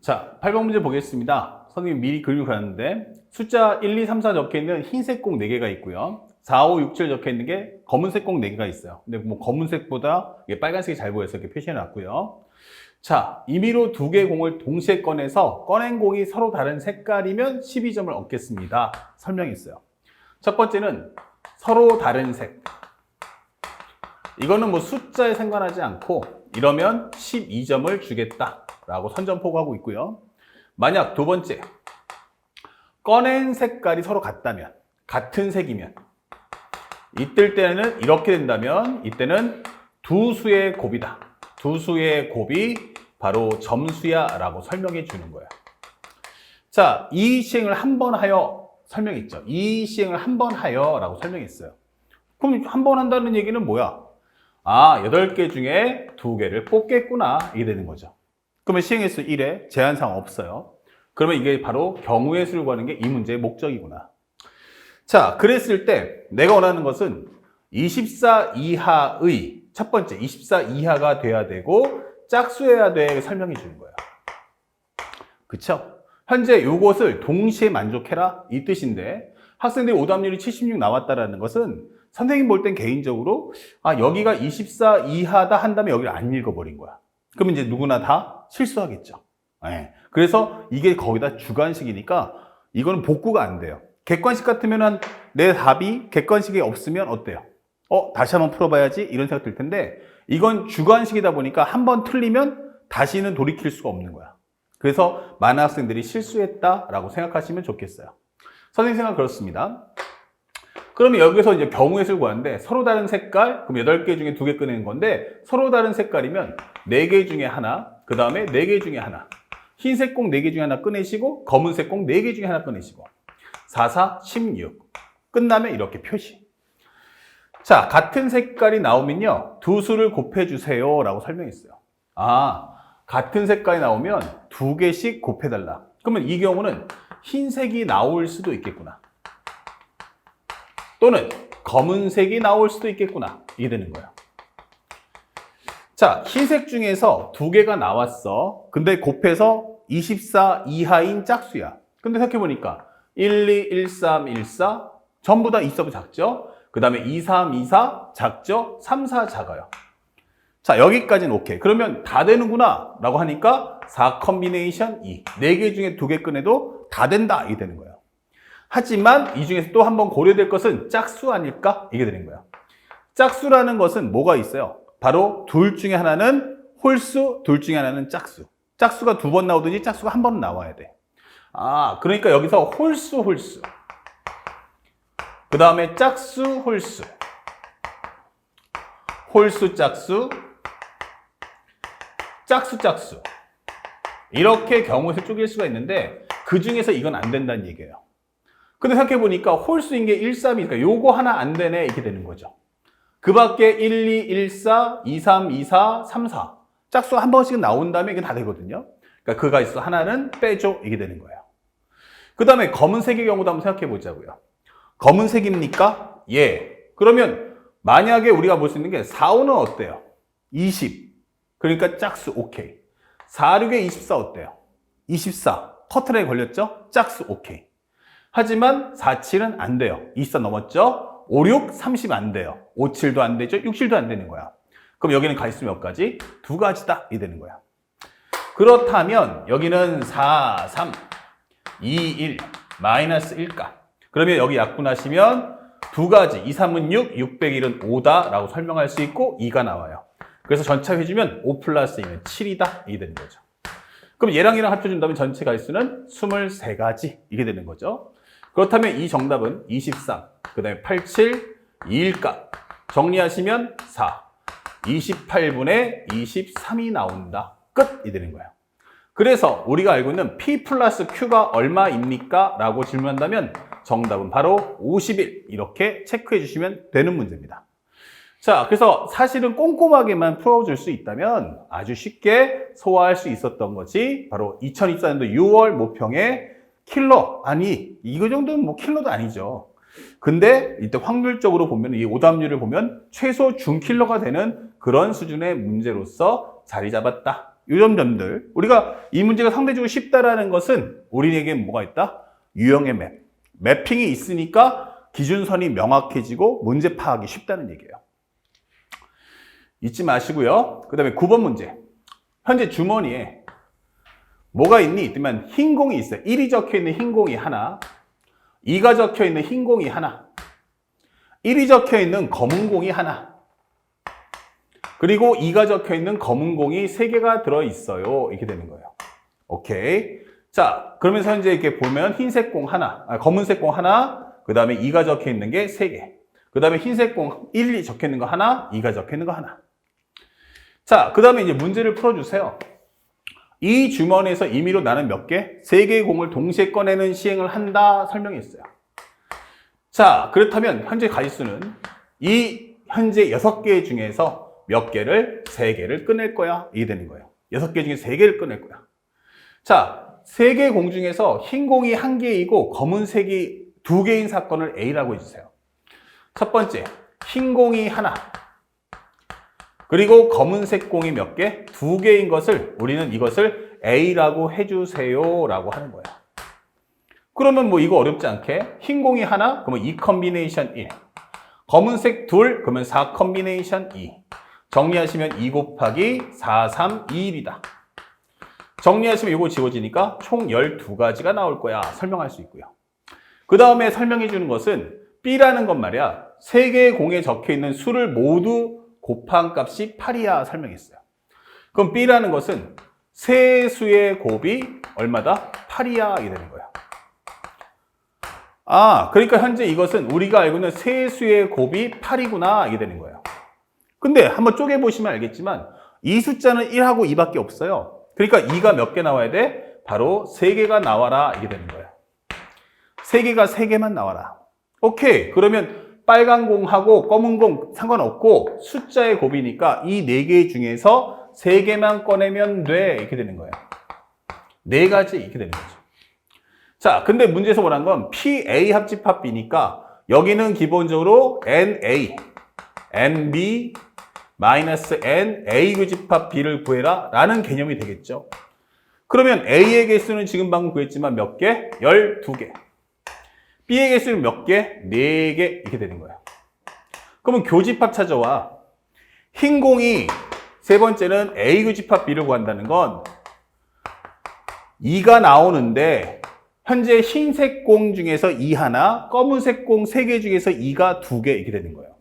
자, 8번 문제 보겠습니다. 선생님 미리 그리고 가는데 숫자 1, 2, 3, 4 적혀 있는 흰색 공 4개가 있고요. 4, 5, 6, 7 적혀 있는 게 검은색 공 4개가 있어요. 근데 뭐 검은색보다 빨간색이 잘 보여서 이렇게 표시해 놨고요. 자, 임의로 두 개 공을 동시에 꺼내서 꺼낸 공이 서로 다른 색깔이면 12점을 얻겠습니다. 설명했어요. 첫 번째는 서로 다른 색. 이거는 뭐 숫자에 상관하지 않고 이러면 12점을 주겠다 라고 선점포고하고 있고요. 만약 두 번째 꺼낸 색깔이 서로 같다면 같은 색이면 이뜰 때는 이렇게 된다면 이때는 두 수의 곱이다. 두 수의 곱이 바로 점수야 라고 설명해 주는 거예요. 자, 이 시행을 한 번 하여 설명했죠. 이 시행을 한 번 하여 라고 설명했어요. 그럼 한 번 한다는 얘기는 뭐야? 아, 8개 중에 2개를 뽑겠구나. 이게 되는 거죠. 그러면 시행횟수 1에 제한사항 없어요. 그러면 이게 바로 경우의 수를 구하는 게 이 문제의 목적이구나. 자, 그랬을 때 내가 원하는 것은 24 이하의 첫 번째 24 이하가 돼야 되고 짝수여야 돼 설명해 주는 거예요. 그쵸? 현재 요것을 동시에 만족해라 이 뜻인데 학생들이 오답률이 76 나왔다라는 것은 선생님 볼 땐 개인적으로 아 여기가 24 이하다 한다면 여기를 안 읽어버린 거야. 그럼 이제 누구나 다 실수하겠죠. 예. 그래서 이게 거기다 주관식이니까 이거는 복구가 안 돼요. 객관식 같으면 내 답이 객관식이 없으면 어때요? 어 다시 한번 풀어봐야지 이런 생각 들 텐데 이건 주관식이다 보니까 한 번 틀리면 다시는 돌이킬 수가 없는 거야. 그래서 많은 학생들이 실수했다라고 생각하시면 좋겠어요. 선생님 생각 그렇습니다. 그러면 여기서 이제 경우의 수를 구하는데 서로 다른 색깔, 그럼 8개 중에 2개 꺼내는 건데 서로 다른 색깔이면 4개 중에 하나, 그 다음에 4개 중에 하나. 흰색 공 4개 중에 하나 꺼내시고 검은색 공 4개 중에 하나 꺼내시고 4, 4, 16. 끝나면 이렇게 표시. 자, 같은 색깔이 나오면요. 두 수를 곱해주세요. 라고 설명했어요. 아, 같은 색깔이 나오면 두 개씩 곱해달라. 그러면 이 경우는 흰색이 나올 수도 있겠구나. 또는 검은색이 나올 수도 있겠구나. 이게 되는 거예요. 자, 흰색 중에서 두 개가 나왔어. 근데 곱해서 24 이하인 짝수야. 근데 생각해보니까 1, 2, 1, 3, 1, 4 전부 다 있어도 작죠? 그 다음에 2, 3, 2, 4 작죠? 3, 4 작아요. 자, 여기까지는 오케이. 그러면 다 되는구나. 라고 하니까 4 컨비네이션 2. 4개 중에 2개 꺼내도 다 된다. 이게 되는 거예요. 하지만 이 중에서 또 한 번 고려될 것은 짝수 아닐까? 이게 되는 거예요. 짝수라는 것은 뭐가 있어요? 바로 둘 중에 하나는 홀수, 둘 중에 하나는 짝수. 짝수가 두 번 나오든지 짝수가 한 번 나와야 돼. 아, 그러니까 여기서 홀수, 홀수. 그 다음에 짝수, 홀수. 홀수, 짝수. 짝수, 짝수. 이렇게 경우에서 쪼갤 수가 있는데 그 중에서 이건 안 된다는 얘기예요. 근데 생각해보니까 홀수인 게 1, 3이니까 요거 하나 안 되네 이렇게 되는 거죠. 그 밖에 1, 2, 1, 4, 2, 3, 2, 4, 3, 4. 짝수 한 번씩 나온다면 이게 다 되거든요. 그러니까 그가 있어 하나는 빼줘 이게 되는 거예요. 그 다음에 검은색의 경우도 한번 생각해 보자고요. 검은색입니까? 예. 그러면 만약에 우리가 볼 수 있는 게 4, 5는 어때요? 20. 그러니까 짝수 오케이. 4, 6에 24 어때요? 24. 커트라에 걸렸죠? 짝수 오케이. 하지만 4, 7은 안 돼요. 24 넘었죠? 5, 6, 30 안 돼요. 5, 7도 안 되죠? 6, 7도 안 되는 거야. 그럼 여기는 가있수 몇 가지? 두 가지다. 이 되는 거야. 그렇다면 여기는 4, 3, 2, 1, 마이너스 1가. 그러면 여기 약분하시면 두 가지, 2, 3은 6, 601은 5다 라고 설명할 수 있고 2가 나와요. 그래서 전체 해주면 5 플러스 2는 7이다. 이게 되는 거죠. 그럼 얘랑 얘랑 합쳐준다면 전체 가지수는 23가지. 이게 되는 거죠. 그렇다면 이 정답은 23, 그 다음에 87, 2일값. 정리하시면 4, 28분의 23이 나온다. 끝! 이 되는 거예요. 그래서 우리가 알고 있는 P 플러스 Q가 얼마입니까? 라고 질문한다면 정답은 바로 51 이렇게 체크해 주시면 되는 문제입니다. 자, 그래서 사실은 꼼꼼하게만 풀어줄 수 있다면 아주 쉽게 소화할 수 있었던 것이 바로 2024년도 6월 모평의 킬러. 아니, 이거 정도는 뭐 킬러도 아니죠. 근데 이때 확률적으로 보면 이 오답률을 보면 최소 중킬러가 되는 그런 수준의 문제로서 자리 잡았다. 이런 점들. 우리가 이 문제가 상대적으로 쉽다라는 것은 우리에게 뭐가 있다? 유형의 맵. 매핑이 있으니까 기준선이 명확해지고 문제 파악이 쉽다는 얘기예요. 잊지 마시고요. 그 다음에 9번 문제. 현재 주머니에 뭐가 있니? 있으면 흰 공이 있어요. 1이 적혀 있는 흰 공이 하나, 2가 적혀 있는 흰 공이 하나, 1이 적혀 있는 검은 공이 하나, 그리고 2가 적혀 있는 검은 공이 3개가 들어 있어요. 이렇게 되는 거예요. 오케이. 자, 그러면서 현재 이렇게 보면 흰색 공 하나, 아, 검은색 공 하나, 그 다음에 2가 적혀 있는 게 3개. 그 다음에 흰색 공 1이 적혀 있는 거 하나, 2가 적혀 있는 거 하나. 자, 그 다음에 이제 문제를 풀어주세요. 이 주머니에서 임의로 나는 몇 개? 세 개의 공을 동시에 꺼내는 시행을 한다 설명했어요. 자, 그렇다면 현재 가지수는 이 현재 여섯 개 중에서 몇 개를 세 개를 꺼낼 거야? 이게 되는 거예요. 여섯 개 중에 세 개를 꺼낼 거야. 자, 세개공 중에서 흰 공이 한 개이고 검은색이 두 개인 사건을 A라고 해주세요. 첫 번째, 흰 공이 하나, 그리고 검은색 공이 몇 개? 두 개인 것을 우리는 이것을 A라고 해주세요 라고 하는 거야. 그러면 뭐 이거 어렵지 않게 흰 공이 하나? 그러면 2 컨비네이션 1 검은색 둘? 그러면 4 컨비네이션 2 정리하시면 2 곱하기 4, 3, 2, 1이다. 정리하시면 이거 지워지니까 총 12가지가 나올 거야 설명할 수 있고요. 그 다음에 설명해 주는 것은 B라는 건 말이야. 세 개의 공에 적혀 있는 수를 모두 곱한 값이 8이야 설명했어요. 그럼 B라는 것은 세 수의 곱이 얼마다? 8이야 이게 되는 거야. 아, 그러니까 현재 이것은 우리가 알고 있는 세 수의 곱이 8이구나 이게 되는 거예요. 근데 한번 쪼개 보시면 알겠지만 이 숫자는 1하고 2밖에 없어요. 그러니까 2가 몇 개 나와야 돼? 바로 3개가 나와라 이게 되는 거예요. 3개가 3개만 나와라. 오케이. 그러면 빨간 공하고 검은 공 상관없고 숫자의 곱이니까 이 네 개 중에서 세 개만 꺼내면 돼 이렇게 되는 거예요. 네 가지 이렇게 되는 거죠. 자, 근데 문제에서 원한 건 PA 합집합 B니까 여기는 기본적으로 NA, NB NA 규집합 B를 구해라 라는 개념이 되겠죠. 그러면 A의 개수는 지금 방금 구했지만 몇 개? 12개. B의 개수는 몇 개? 4개 이렇게 되는 거예요. 그러면 교집합 찾아와. 흰 공이 세 번째는 A 교집합 B를 구한다는 건 2가 나오는데 현재 흰색 공 중에서 2 하나, 검은색 공 3개 중에서 2가 2개 이렇게 되는 거예요.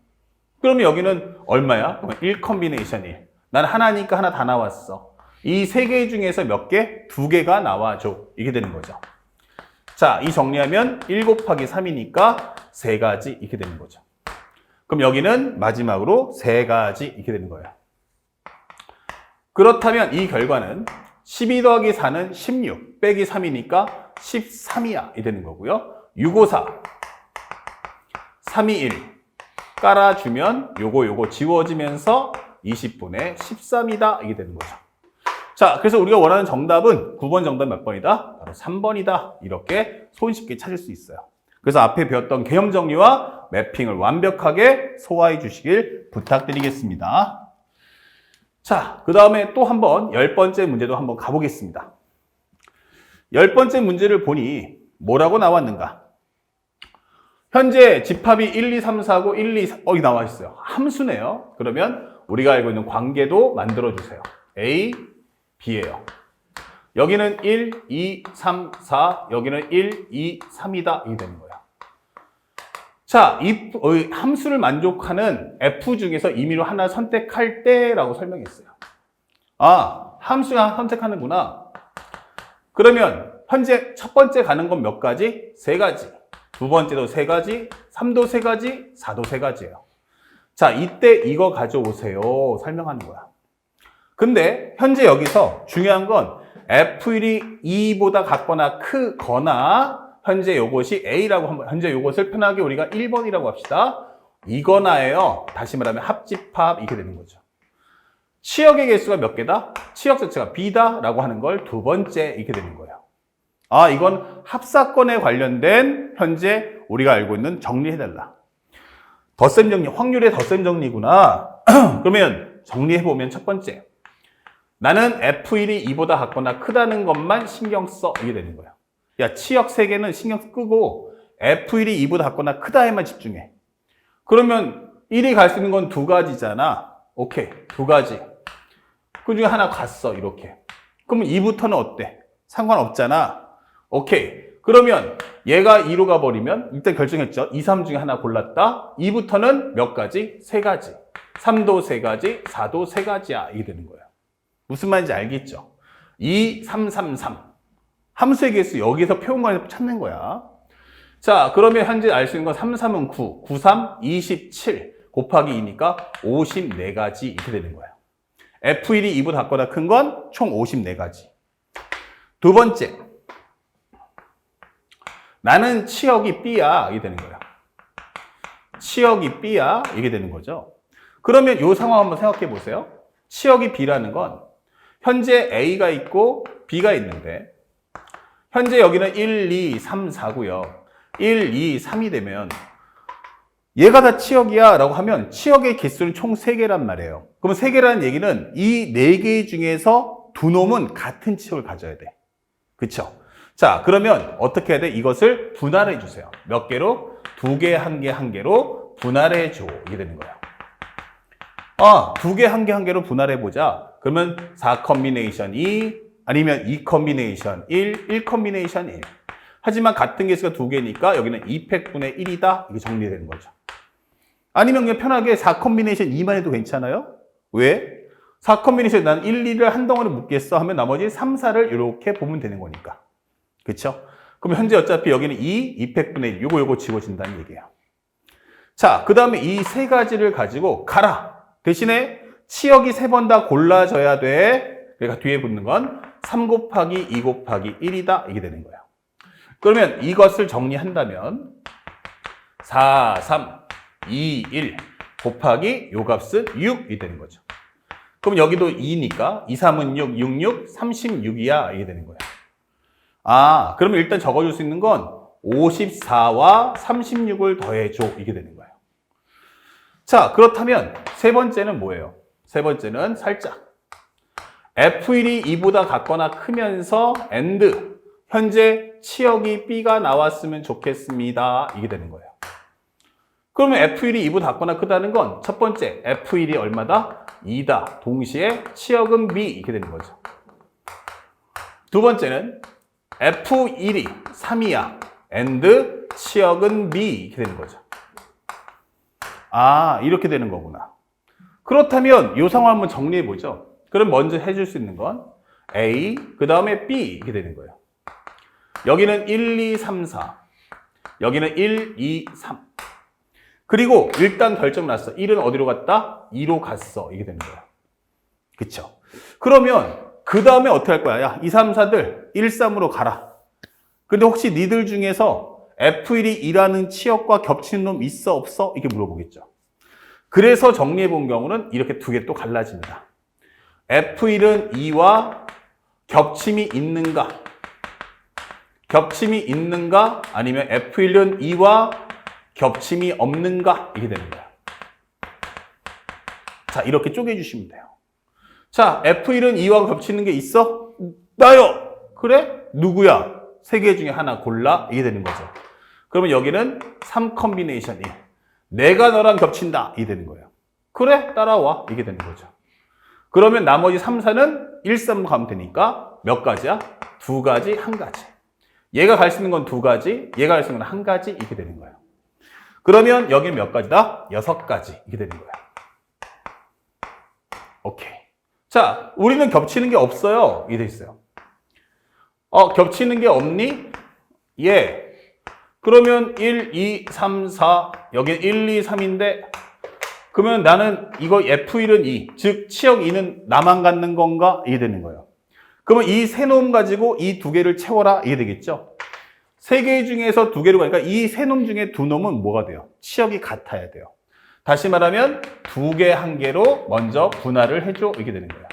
그러면 여기는 얼마야? 1 컨비네이션 1. 난 하나니까 하나 다 나왔어. 이 세 개 중에서 몇 개? 두 개가 나와줘. 이게 되는 거죠. 자, 이 정리하면 1 곱하기 3이니까 세 가지 이렇게 되는 거죠. 그럼 여기는 마지막으로 세 가지 이렇게 되는 거예요. 그렇다면 이 결과는 12 더하기 4는 16 빼기 3이니까 13이야 이 되는 거고요. 654 321 깔아주면 요거 요거 지워지면서 20분의 13이다 이게 되는 거죠. 자, 그래서 우리가 원하는 정답은 9번 정답 몇 번이다? 바로 3번이다. 이렇게 손쉽게 찾을 수 있어요. 그래서 앞에 배웠던 개념 정리와 매핑을 완벽하게 소화해 주시길 부탁드리겠습니다. 자, 그 다음에 또 한번 열 번째 문제도 한번 가보겠습니다. 열 번째 문제를 보니 뭐라고 나왔는가? 현재 집합이 1, 2, 3, 4고 1, 2, 3, 어, 이 나와 있어요. 함수네요. 그러면 우리가 알고 있는 관계도 만들어 주세요. A, B예요. 여기는 1, 2, 3, 4, 여기는 1, 2, 3이다. 이게 되는 거예요. 자, 이 어, 이 함수를 만족하는 F 중에서 임의로 하나 선택할 때라고 설명했어요. 아, 함수 선택하는구나. 그러면 현재 첫 번째 가는 건 몇 가지? 세 가지. 두 번째도 세 가지, 삼도 세 가지, 사도 세 가지예요. 자, 이때 이거 가져오세요. 설명하는 거야. 근데 현재 여기서 중요한 건 F1이 2보다 같거나 크거나 현재 요것이 A라고 한번 현재 요것을 편하게 우리가 1번이라고 합시다. 이거나예요. 다시 말하면 합집합 이렇게 되는 거죠. 치역의 개수가 몇 개다? 치역 자체가 B다라고 하는 걸 두 번째 이렇게 되는 거예요. 아, 이건 합사건에 관련된 현재 우리가 알고 있는 정리해달라. 덧셈 정리, 확률의 덧셈 정리구나. 그러면 정리해보면 첫 번째. 나는 F1이 2보다 같거나 크다는 것만 신경 써. 이게 되는 거야. 야, 치역 3개는 신경 끄고 F1이 2보다 같거나 크다에만 집중해. 그러면 1이 갈 수 있는 건 두 가지잖아. 오케이. 두 가지. 그 중에 하나 갔어. 이렇게. 그러면 2부터는 어때? 상관없잖아. 오케이. 그러면 얘가 2로 가버리면 일단 결정했죠. 2, 3 중에 하나 골랐다. 2부터는 몇 가지? 세 가지. 3도 세 가지, 4도 세 가지야. 이게 되는 거예요. 무슨 말인지 알겠죠? 2, 3, 3, 3. 함수의 개수 여기서 표현관에서 찾는 거야. 자, 그러면 현재 알 수 있는 건 3, 3은 9, 9, 3, 27 곱하기 2니까 54가지 이렇게 되는 거예요. F1이 2보다 같거나 큰 건 총 54가지. 두 번째. 나는 치역이 B야. 이게 되는 거예요. 치역이 B야. 이게 되는 거죠. 그러면 이 상황 한번 생각해 보세요. 치역이 B라는 건 현재 A가 있고 B가 있는데 현재 여기는 1, 2, 3, 4고요. 1, 2, 3이 되면 얘가 다 치역이야 라고 하면 치역의 개수는 총 3개란 말이에요. 그러면 3개라는 얘기는 이 4개 중에서 두 놈은 같은 치역을 가져야 돼. 그쵸? 자, 그러면 어떻게 해야 돼? 이것을 분할해 주세요. 몇 개로? 두 개, 한 개, 한 개로 분할해 줘. 이게 되는 거예요. 아, 두 개, 한 개, 한 개로 분할해 보자. 그러면 4 컨비네이션 2, 아니면 2 컨비네이션 1, 1 컨비네이션 1. 하지만 같은 개수가 두 개니까 여기는 2팩분의 1이다. 이게 정리되는 거죠. 아니면 그냥 편하게 4 컨비네이션 2만 해도 괜찮아요? 왜? 4 컨비네이션 난 1, 2를 한 덩어리 묶겠어 하면 나머지 3, 4를 이렇게 보면 되는 거니까. 그쵸? 그럼 현재 어차피 여기는 2, 2팩분의 1, 요거 요거 지워진다는 얘기예요. 자, 그 다음에 이 세 가지를 가지고 가라. 대신에 치역이 세 번 다 골라져야 돼. 그러니까 뒤에 붙는 건 3 곱하기 2 곱하기 1이다. 이게 되는 거예요. 그러면 이것을 정리한다면 4, 3, 2, 1 곱하기 요 값은 6이 되는 거죠. 그럼 여기도 2니까 2, 3은 6, 6, 6, 36이야. 이게 되는 거예요. 아, 그러면 일단 적어줄 수 있는 건 54와 36을 더해줘. 이게 되는 거예요. 자, 그렇다면 세 번째는 뭐예요? 세 번째는 살짝 F1이 2보다 같거나 크면서 AND 현재 치역이 B가 나왔으면 좋겠습니다. 이게 되는 거예요. 그러면 F1이 2보다 같거나 크다는 건 첫 번째 F1이 얼마다? 2다. 동시에 치역은 B 이렇게 되는 거죠. 두 번째는 F1이 3이야. and 치역은 B 이렇게 되는 거죠. 아, 이렇게 되는 거구나. 그렇다면 이 상황 한번 정리해 보죠. 그럼 먼저 해줄 수 있는 건 A, 그 다음에 B 이렇게 되는 거예요. 여기는 1, 2, 3, 4. 여기는 1, 2, 3. 그리고 일단 결정 났어. 1은 어디로 갔다? 2로 갔어. 이게 되는 거야. 그쵸? 그러면 그 다음에 어떻게 할 거야? 야, 2, 3, 4들 1, 3으로 가라. 근데 혹시 니들 중에서 F1이 2라는 치역과 겹치는 놈 있어 없어? 이렇게 물어보겠죠. 그래서 정리해 본 경우는 이렇게 두 개 또 갈라집니다. F1은 2와 겹침이 있는가? 겹침이 있는가? 아니면 F1은 2와 겹침이 없는가? 이게 되는 거야. 자, 이렇게 쪼개주시면 돼요. 자, F1은 2와 겹치는 게 있어? 나요! 그래? 누구야? 세 개 중에 하나 골라? 이게 되는 거죠. 그러면 여기는 3 컨비네이션 1. 내가 너랑 겹친다. 이게 되는 거예요. 그래? 따라와. 이게 되는 거죠. 그러면 나머지 3, 4는 1, 3 가면 되니까 몇 가지야? 두 가지, 한 가지. 얘가 갈 수 있는 건 두 가지, 얘가 갈 수 있는 건 한 가지, 이렇게 되는 거예요. 그러면 여기는 몇 가지다? 여섯 가지. 이렇게 되는 거야. 오케이. 자, 우리는 겹치는 게 없어요. 이돼 있어요. 어, 겹치는 게 없니? 예. 그러면 1, 2, 3, 4. 여기 1, 2, 3인데 그러면 나는 이거 F1은 2, 즉 치역 2는 나만 갖는 건가? 이게 되는 거예요. 그러면 이 세 놈 가지고 이 두 개를 채워라 이게 되겠죠? 세 개 중에서 두 개로 가니까 이 세 놈 중에 두 놈은 뭐가 돼요? 치역이 같아야 돼요. 다시 말하면 두 개, 한 개로 먼저 분할을 해줘 이게 되는 거야.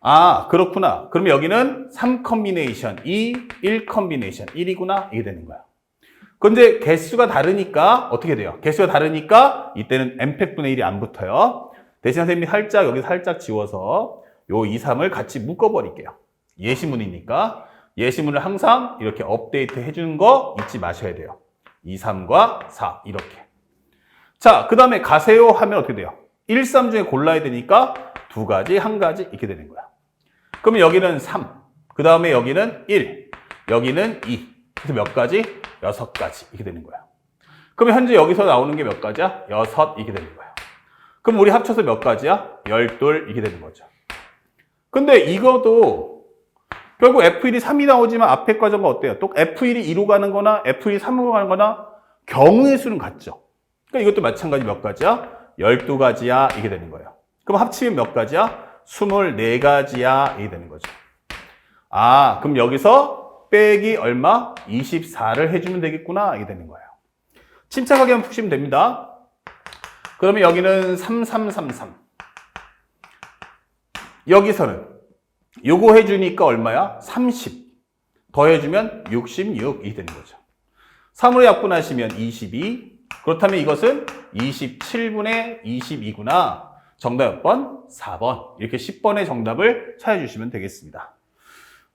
아 그렇구나. 그러면 여기는 3 컨비네이션 2, 1 컨비네이션 1이구나 이게 되는 거야. 근데 개수가 다르니까 어떻게 돼요? 개수가 다르니까 이때는 m팩분의 1이 안 붙어요. 대신 선생님이 살짝 여기 살짝 지워서 요 2, 3을 같이 묶어버릴게요. 예시문이니까 예시문을 항상 이렇게 업데이트 해주는 거 잊지 마셔야 돼요. 2, 3과 4 이렇게. 자, 그 다음에 가세요 하면 어떻게 돼요? 1, 3 중에 골라야 되니까 두 가지, 한 가지 이렇게 되는 거야. 그러면 여기는 3, 그 다음에 여기는 1, 여기는 2. 그래서 몇 가지? 여섯 가지 이렇게 되는 거야. 그럼 현재 여기서 나오는 게 몇 가지야? 여섯 이렇게 되는 거야. 그럼 우리 합쳐서 몇 가지야? 열둘 이렇게 되는 거죠. 근데 이것도 결국 F1이 3이 나오지만 앞에 과정과 어때요? 또 F1이 2로 가는 거나 F1이 3으로 가는 거나 경우의 수는 같죠. 그러니까 이것도 마찬가지 몇 가지야? 12가지야 이게 되는 거예요. 그럼 합치면 몇 가지야? 24가지야 이게 되는 거죠. 아, 그럼 여기서 빼기 얼마? 24를 해주면 되겠구나 이게 되는 거예요. 침착하게 한번 푸시면 됩니다. 그러면 여기는 3333. 여기서는 요거 해주니까 얼마야? 30. 더해주면 66이 되는 거죠. 3으로 약분하시면 22. 그렇다면 이것은 27분의 22구나. 정답 몇 번? 4번. 이렇게 10번의 정답을 찾아주시면 되겠습니다.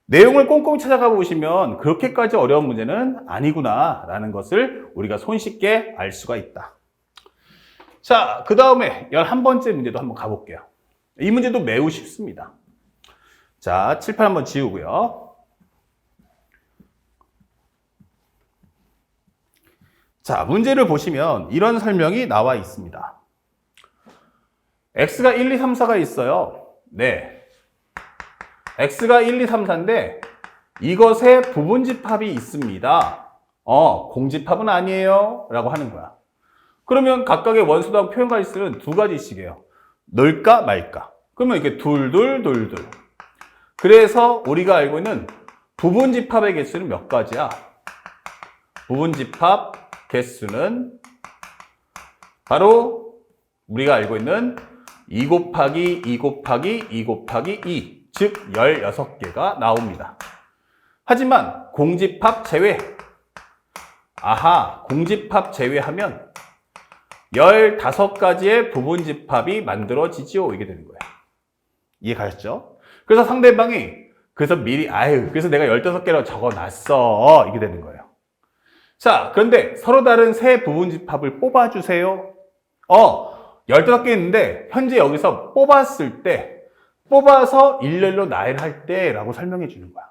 내용을 꼼꼼히 찾아가 보시면 그렇게까지 어려운 문제는 아니구나 라는 것을 우리가 손쉽게 알 수가 있다. 자, 그 다음에 11번째 문제도 한번 가볼게요. 이 문제도 매우 쉽습니다. 자, 칠판 한번 지우고요. 자, 문제를 보시면 이런 설명이 나와 있습니다. X가 1, 2, 3, 4가 있어요. 네. x가 1, 2, 3, 4인데 이것의 부분집합이 있습니다. 어, 공집합은 아니에요. 라고 하는 거야. 그러면 각각의 원수하고 표현가지수는 두 가지씩이에요. 넣을까 말까. 그러면 이렇게 둘, 둘, 둘, 둘. 그래서 우리가 알고 있는 부분집합의 개수는 몇 가지야? 부분집합 개수는 바로 우리가 알고 있는 2 곱하기 2 곱하기 2 곱하기 2, 즉 16개가 나옵니다. 하지만 공집합 제외. 아하, 공집합 제외하면 15가지의 부분집합이 만들어지지요. 이게 되는 거예요. 이해 가셨죠? 그래서 상대방이 그래서 미리 아유 그래서 내가 15개라고 적어놨어 이게 되는 거예요. 자 그런데 서로 다른 세 부분집합을 뽑아주세요. 어 15개 있는데 현재 여기서 뽑았을 때 뽑아서 일렬로 나열 할 때라고 설명해 주는 거야.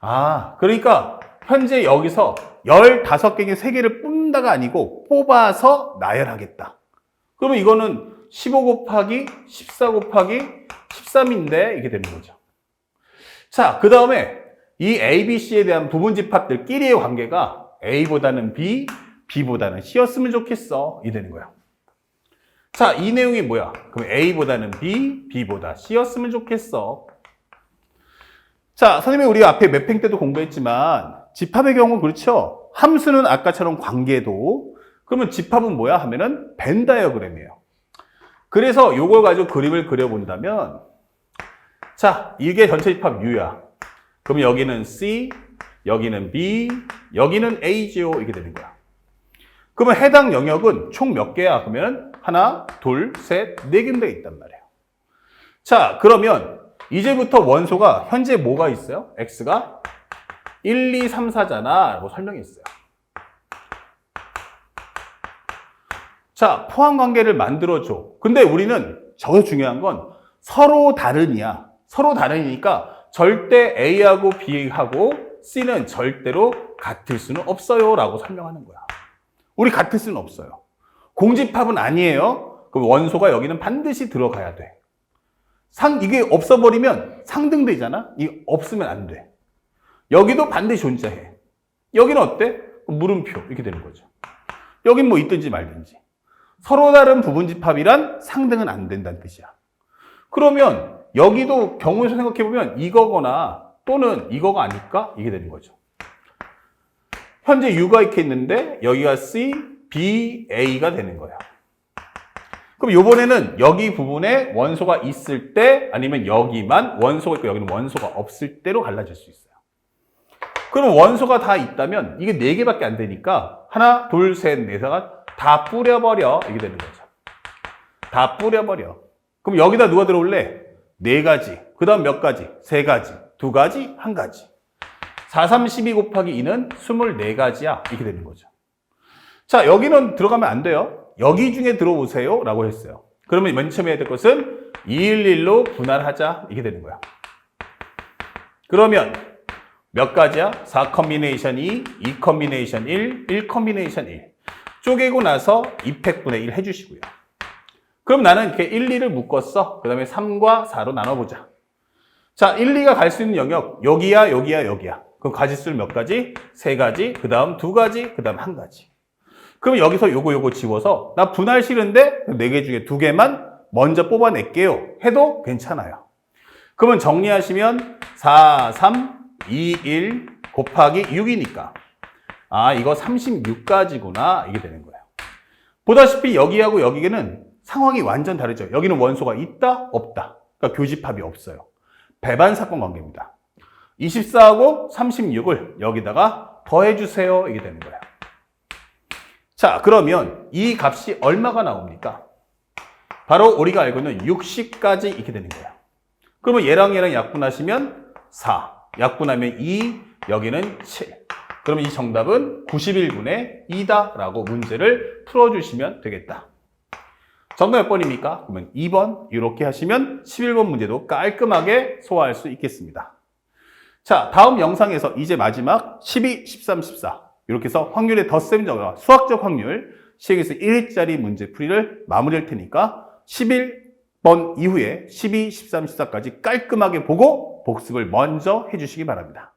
아 그러니까 현재 여기서 15개 중에 3개를 뽑는다가 아니고 뽑아서 나열하겠다. 그러면 이거는 15 곱하기 14 곱하기 13인데 이게 되는 거죠. 자, 그 다음에 이 A, B, C에 대한 부분 집합들끼리의 관계가 A보다는 B, B보다는 C였으면 좋겠어. 이 되는 거야. 자, 이 내용이 뭐야? 그럼 A보다는 B, B보다 C였으면 좋겠어. 자, 선생님이 우리가 앞에 매핑 때도 공부했지만 집합의 경우 그렇죠. 함수는 아까처럼 관계도 그러면 집합은 뭐야 하면은 벤 다이어그램이에요. 그래서 이걸 가지고 그림을 그려본다면 자 이게 전체 집합 U야. 그럼 여기는 C, 여기는 B, 여기는 A지요. 이렇게 되는 거야. 그러면 해당 영역은 총 몇 개야? 그러면 하나, 둘, 셋, 네 개인데 있단 말이에요. 자 그러면 이제부터 원소가 현재 뭐가 있어요? X가 1, 2, 3, 4잖아 라고 설명했어요. 자, 포함 관계를 만들어줘. 근데 우리는 저거 중요한 건 서로 다른이야. 서로 다르니까 절대 A하고 B하고 C는 절대로 같을 수는 없어요. 라고 설명하는 거야. 우리 같을 수는 없어요. 공집합은 아니에요. 그 원소가 여기는 반드시 들어가야 돼. 상, 이게 없어버리면 상등되잖아? 이 없으면 안 돼. 여기도 반드시 존재해. 여기는 어때? 물음표. 이렇게 되는 거죠. 여긴 뭐 있든지 말든지. 서로 다른 부분 집합이란 상등은 안 된다는 뜻이야. 그러면 여기도 경우에서 생각해 보면 이거거나 또는 이거가 아닐까? 이게 되는 거죠. 현재 U가 이렇게 있는데 여기가 C, B, A가 되는 거야. 그럼 이번에는 여기 부분에 원소가 있을 때 아니면 여기만 원소가 있고 여기는 원소가 없을 때로 갈라질 수 있어요. 그럼 원소가 다 있다면 이게 4개밖에 안 되니까 하나, 둘, 셋, 넷가 다 뿌려버려. 이게 되는 거죠. 다 뿌려버려. 그럼 여기다 누가 들어올래? 네 가지. 그 다음 몇 가지? 세 가지. 두 가지? 한 가지. 4, 3, 12 곱하기 2는 24가지야. 이렇게 되는 거죠. 자, 여기는 들어가면 안 돼요. 여기 중에 들어오세요. 라고 했어요. 그러면 맨 처음에 해야 될 것은 211로 분할하자. 이게 되는 거야. 그러면 몇 가지야? 4 컨비네이션 2, 2 컨비네이션 1, 1 컨비네이션 1. 쪼개고 나서 2팩분의 1 해주시고요. 그럼 나는 이렇게 1, 2를 묶었어. 그 다음에 3과 4로 나눠보자. 자, 1, 2가 갈 수 있는 영역, 여기야, 여기야, 여기야. 그럼 가지수를 몇 가지? 세 가지, 그 다음 두 가지, 그 다음 한 가지. 그럼 여기서 요거, 요거 지워서, 나 분할 싫은데, 네개 중에 두 개만 먼저 뽑아낼게요. 해도 괜찮아요. 그러면 정리하시면, 4, 3, 2, 1 곱하기 6이니까. 아, 이거 36가지구나. 이게 되는 거예요. 보다시피 여기하고 여기는 상황이 완전 다르죠. 여기는 원소가 있다, 없다. 그러니까 교집합이 없어요. 배반 사건 관계입니다. 24하고 36을 여기다가 더해주세요. 이게 되는 거예요. 자, 그러면 이 값이 얼마가 나옵니까? 바로 우리가 알고 있는 60까지 이렇게 되는 거예요. 그러면 얘랑 얘랑 약분하시면 4, 약분하면 2, 여기는 7. 그러면 이 정답은 91분의 2다라고 문제를 풀어주시면 되겠다. 정답 몇 번입니까? 그러면 2번 이렇게 하시면 11번 문제도 깔끔하게 소화할 수 있겠습니다. 자, 다음 영상에서 이제 마지막 12, 13, 14 이렇게 해서 확률의 덧셈 정과 수학적 확률 시에서 1회짜리 문제 풀이를 마무리할 테니까 11번 이후에 12, 13, 14까지 깔끔하게 보고 복습을 먼저 해주시기 바랍니다.